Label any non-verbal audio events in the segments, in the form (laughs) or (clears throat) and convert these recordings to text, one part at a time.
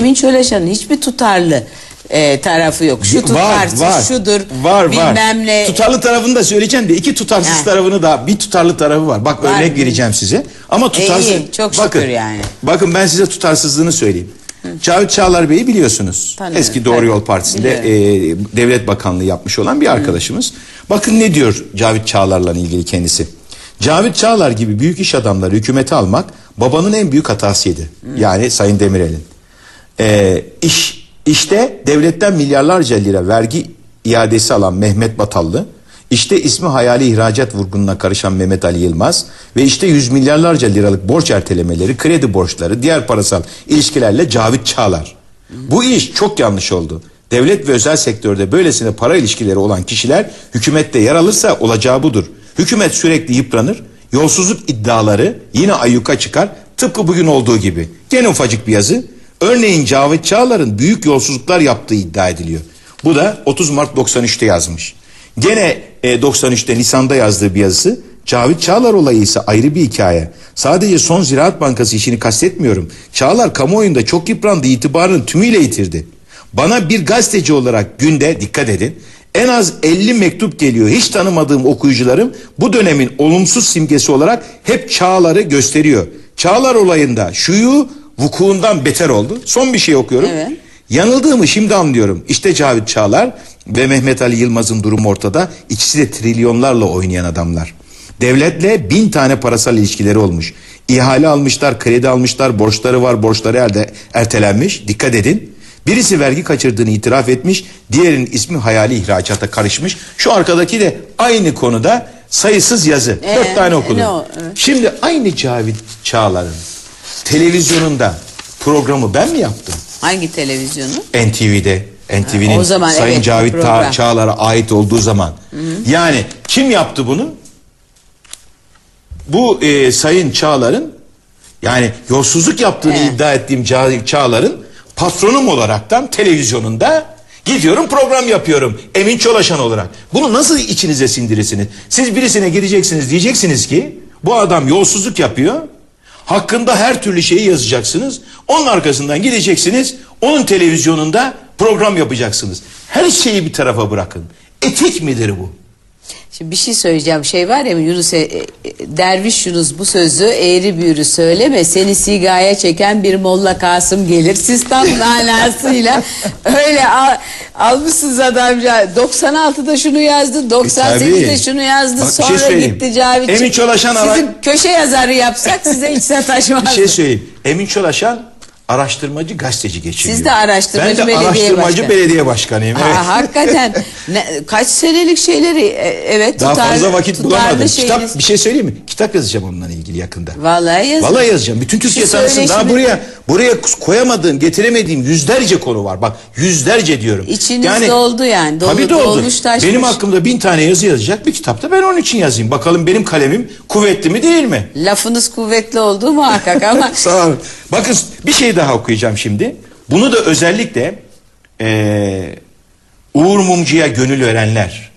Emin Çöleşan'ın hiçbir tutarlı e, tarafı yok. Şu tutarsız, şudur, var, bilmem var. ne. Tutarlı tarafını da söyleyeceğim de iki tutarsız Ha. tarafını da bir tutarlı tarafı var. Bak Var örnek mı? vereceğim size. Ama tutarsız. iyi, çok şükür bakın, yani. Bakın ben size tutarsızlığını söyleyeyim. Cavit Çağlar Bey'i biliyorsunuz. Tanıyorum, Eski Doğru tabii. Yol Partisi'nde e, devlet bakanlığı yapmış olan bir arkadaşımız. Bakın ne diyor Cavit Çağlar'la ilgili kendisi. Cavit Çağlar gibi büyük iş adamları hükümete almak babanın en büyük hatasıydı. Yani Sayın Demirel'in. Ee, iş, işte devletten milyarlarca lira vergi iadesi alan Mehmet Batallı, işte ismi hayali ihracat vurgununa karışan Mehmet Ali Yılmaz ve işte yüz milyarlarca liralık borç ertelemeleri, kredi borçları, diğer parasal ilişkilerle Cavit Çağlar. Bu iş çok yanlış oldu. Devlet ve özel sektörde böylesine para ilişkileri olan kişiler hükümette yer alırsa olacağı budur. Hükümet sürekli yıpranır, yolsuzluk iddiaları yine ayyuka çıkar tıpkı bugün olduğu gibi. Gene ufacık bir yazı. Örneğin Cavit Çağlar'ın büyük yolsuzluklar yaptığı iddia ediliyor. Bu da 30 Mart 93'te yazmış. Gene e, 93'te Nisan'da yazdığı bir yazısı. Cavit Çağlar olayı ise ayrı bir hikaye. Sadece son Ziraat Bankası işini kastetmiyorum. Çağlar kamuoyunda çok yıprandı, itibarını tümüyle yitirdi. Bana bir gazeteci olarak günde dikkat edin. En az 50 mektup geliyor. Hiç tanımadığım okuyucularım bu dönemin olumsuz simgesi olarak hep Çağlar'ı gösteriyor. Çağlar olayında şuyu vukuundan beter oldu. Son bir şey okuyorum. Evet. Yanıldığımı şimdi anlıyorum. İşte Cavit Çağlar ve Mehmet Ali Yılmaz'ın durumu ortada. İkisi de trilyonlarla oynayan adamlar. Devletle bin tane parasal ilişkileri olmuş. İhale almışlar, kredi almışlar, borçları var, borçları elde, ertelenmiş. Dikkat edin. Birisi vergi kaçırdığını itiraf etmiş, diğerinin ismi hayali ihracata karışmış. Şu arkadaki de aynı konuda sayısız yazı. Ee, Dört tane okudum. ne o? Evet. Şimdi aynı Cavit Çağlar'ın televizyonunda programı ben mi yaptım? Hangi televizyonu? NTV'de NTV'nin zaman Sayın evet, Cavit program. Çağlar'a ait olduğu zaman. Yani kim yaptı bunu? Bu e, Sayın Çağlar'ın yani yolsuzluk yaptığını Evet. iddia ettiğim Cavit Çağlar'ın patronum olaraktan televizyonunda gidiyorum program yapıyorum Emin Çolaşan olarak. Bunu nasıl içinize sindirirsiniz? Siz birisine gireceksiniz diyeceksiniz ki bu adam yolsuzluk yapıyor. Hakkında her türlü şeyi yazacaksınız. Onun arkasından gideceksiniz. Onun televizyonunda program yapacaksınız. Her şeyi bir tarafa bırakın. Etik midir bu? Şimdi bir şey söyleyeceğim. Şey var ya Yunus e, e, Derviş Yunus bu sözü eğri büğrü söyleme. Seni sigaya çeken bir Molla Kasım gelir. Siz tam (laughs) manasıyla öyle al, almışsınız adamca. 96'da şunu yazdı, 98'de E, tabii. şunu yazdı. Bak, bir şey sonra söyleyeyim. gitti Cavit. Emin Çolaşan Sizin köşe yazarı yapsak size hiç sataşmaz. Bir şey söyleyeyim. Emin Çolaşan araştırmacı gazeteci geçiriyor. Siz de araştırmacı ben de belediye araştırmacı başkanı. belediye başkanıyım. Evet. Aa, hakikaten (laughs) ne, kaç senelik şeyleri e, evet Daha tutar- fazla vakit bulamadım. şeyiniz- Kitap bir şey söyleyeyim mi? Kitap yazacağım ilgili yakında. Vallahi yazın. Vallahi yazacağım. Bütün Türkiye tanısın. Daha söyleşimi- buraya buraya koyamadığım, getiremediğim yüzlerce konu var. Bak yüzlerce diyorum. İçiniz doldu yani. Dolu- tabii doldu. dolmuş, taşmış. Benim hakkımda bin tane yazı yazacak bir kitapta ben onun için yazayım. Bakalım benim kalemim kuvvetli mi değil mi? Lafınız kuvvetli olduğu muhakkak ama (laughs) Sağ olun. Bakın bir şey daha okuyacağım şimdi. Bunu da özellikle eee Uğur Mumcu'ya gönül verenler,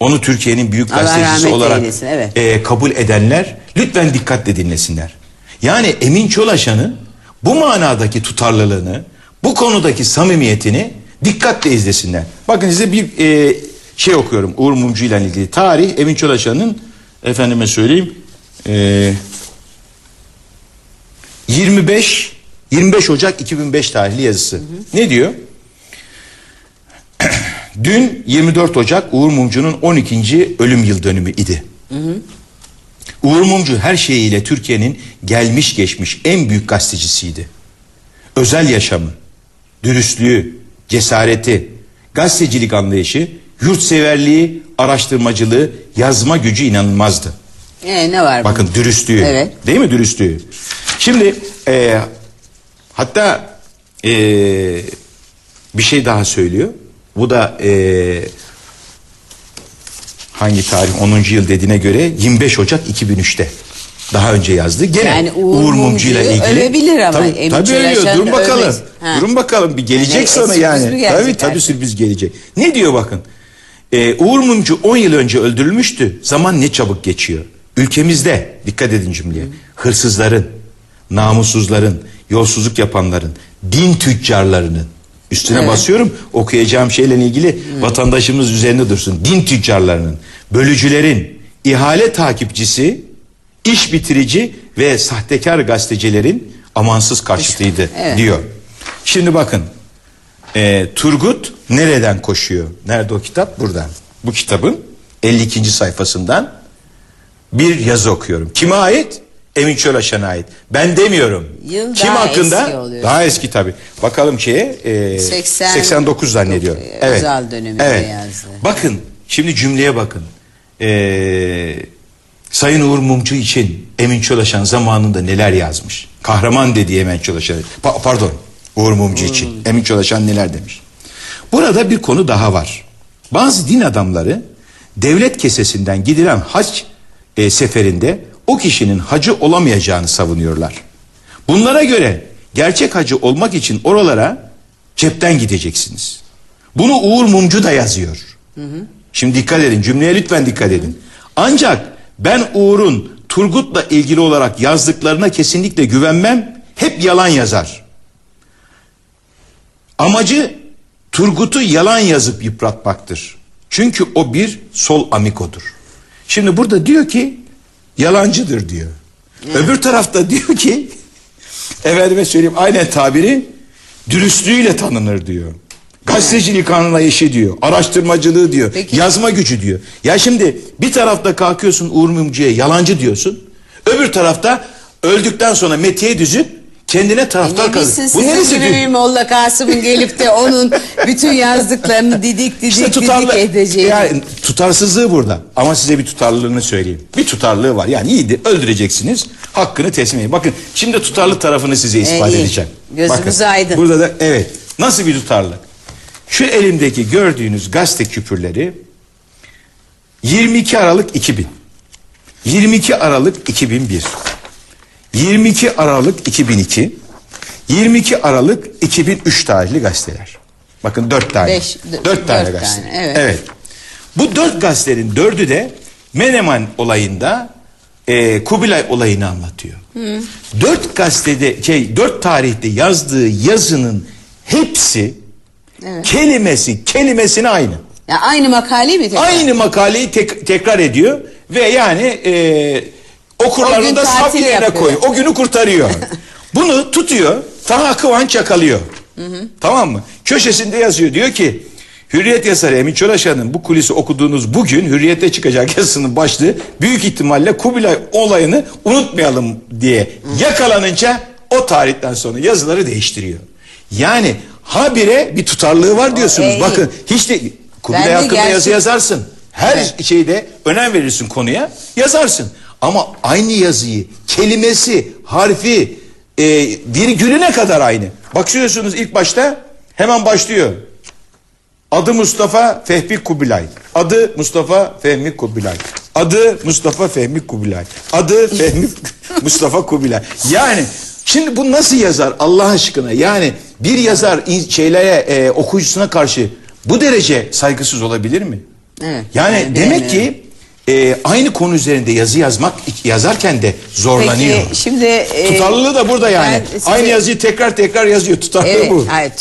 onu Türkiye'nin büyük gazetecisi olarak eylesin, evet. eee, kabul edenler lütfen dikkatle dinlesinler. Yani Emin Çolaşan'ın bu manadaki tutarlılığını, bu konudaki samimiyetini dikkatle izlesinler. Bakın size bir eee, şey okuyorum Uğur Mumcu ile ilgili tarih Emin Çolaşan'ın efendime söyleyeyim eee 25 25 Ocak 2005 tarihli yazısı. Ne diyor? (clears throat) Dün 24 Ocak Uğur Mumcu'nun 12. ölüm yıl dönümü idi. Uğur Mumcu her şeyiyle Türkiye'nin gelmiş geçmiş en büyük gazetecisiydi. Özel yaşamı, dürüstlüğü, cesareti, gazetecilik anlayışı, yurtseverliği, araştırmacılığı, yazma gücü inanılmazdı. e, ne var? Bakın dürüstlüğü. Evet. Değil mi dürüstlüğü? Şimdi e, hatta e, bir şey daha söylüyor. Bu da e, hangi tarih 10. yıl dediğine göre 25 Ocak 2003'te. Daha önce yazdı. Gene Yani Uğur Mumcu'yla Mumcu'yu ilgili. övebilir ama Tabii, Emin tabii. Çölaşan Durun bakalım. övmez. Ha. Durun bakalım. Bir gelecek Yani, sonra e, yani. Tabii tabii sürpriz gelecek. Ne diyor bakın. Ee, Uğur Mumcu 10 yıl önce öldürülmüştü. Zaman ne çabuk geçiyor. Ülkemizde dikkat edin cümleye. Hırsızların, namussuzların, yolsuzluk yapanların, din tüccarlarının üstüne Evet. basıyorum okuyacağım şeyle ilgili vatandaşımız üzerinde dursun. Din tüccarlarının, bölücülerin, ihale takipçisi, iş bitirici ve sahtekar gazetecilerin amansız karşıtıydı Evet. diyor. Şimdi bakın e, Turgut nereden koşuyor? Nerede o kitap? Burada. Bu kitabın 52. sayfasından bir yazı okuyorum. Kime ait? Emin Çölaşan'a ait. Ben demiyorum. Yıl Kim daha hakkında? eski oluyor. Daha eski tabii. Bakalım şeye e, 80 89 zannediyorum. Yok, Evet. Özal döneminde evet. yazdı. Bakın şimdi cümleye bakın. Ee, Sayın Uğur Mumcu için Emin Çolaşan zamanında neler yazmış? Kahraman dediği Emin Çolaşan. Pa- pardon Uğur Mumcu için Emin Çolaşan neler demiş? Burada bir konu daha var. Bazı din adamları devlet kesesinden gidilen hac e, seferinde o kişinin hacı olamayacağını savunuyorlar. Bunlara göre gerçek hacı olmak için oralara cepten gideceksiniz. Bunu Uğur Mumcu da yazıyor. Şimdi dikkat edin cümleye lütfen dikkat edin. Ancak ben Uğur'un Turgut'la ilgili olarak yazdıklarına kesinlikle güvenmem. Hep yalan yazar. Amacı Turgut'u yalan yazıp yıpratmaktır. Çünkü o bir sol amikodur. Şimdi burada diyor ki yalancıdır diyor. Öbür tarafta diyor ki (laughs) efendime söyleyeyim aynen tabiri dürüstlüğüyle tanınır diyor. Gazetecilik anlayışı diyor. Araştırmacılığı diyor. Peki. Yazma gücü diyor. Ya şimdi bir tarafta kalkıyorsun Uğur Mumcu'ya yalancı diyorsun. Öbür tarafta öldükten sonra metiye düzüp kendine taraftar kalır. bilsin Bu neresi gibi bir Molla Kasım'ın gelip de onun bütün yazdıklarını didik didik İşte didik tutarlı, edeceği. yani tutarsızlığı burada. Ama size bir tutarlılığını söyleyeyim. Bir tutarlığı var. Yani iyiydi öldüreceksiniz. Hakkını teslim edin. Bakın şimdi tutarlı tarafını size ispat iyi. edeceğim. Gözümüz Bakın, aydın. Burada da evet. Nasıl bir tutarlılık? Şu elimdeki gördüğünüz gazete küpürleri 22 Aralık 2000. 22 Aralık 2001. 22 Aralık 2002. 22 Aralık 2003 tarihli gazeteler. Bakın dört tane. Beş- d- dört tane dört gazete. tane, evet. Bu dört gazetenin dördü de Menemen olayında e, Kubilay olayını anlatıyor. Dört gazetede şey dört tarihte yazdığı yazının hepsi kelimesi kelimesine aynı. Ya aynı makaleyi mi tekrar? Aynı makaleyi tek- tekrar ediyor ve yani e, okurlarını da saf tatil yerine yapıyor. koyuyor. O günü kurtarıyor. (laughs) Bunu tutuyor. Taha Kıvanç yakalıyor. Tamam mı? Köşesinde yazıyor. Diyor ki Hürriyet yazarı Emin Çolaşan'ın bu kulisi okuduğunuz bugün Hürriyet'te çıkacak yazısının başlığı büyük ihtimalle Kubilay olayını unutmayalım diye yakalanınca o tarihten sonra yazıları değiştiriyor. Yani habire bir tutarlığı var diyorsunuz. iyi. Bakın hiç de Kubilay hakkında yazı gerçek- yazarsın. Her Evet. şeyde önem verirsin konuya yazarsın. Ama aynı yazıyı kelimesi, harfi, e, virgülüne kadar aynı. Bakıyorsunuz ilk başta hemen başlıyor. Adı Mustafa Fehmi Kubilay. Adı Mustafa Fehmi Kubilay. Adı Mustafa Fehmi Kubilay. Adı Fehmi (laughs) Mustafa Kubilay. Yani şimdi bu nasıl yazar Allah aşkına? Yani bir yazar şeylere e, okuyucusuna karşı bu derece saygısız olabilir mi? Evet, Yani ben demek ki e, aynı konu üzerinde yazı yazmak yazarken de zorlanıyor. Peki şimdi e, Tutarlılığı da burada yani. size- Aynı yazıyı tekrar tekrar yazıyor. Tutarlılığı Evet, bu. hayır,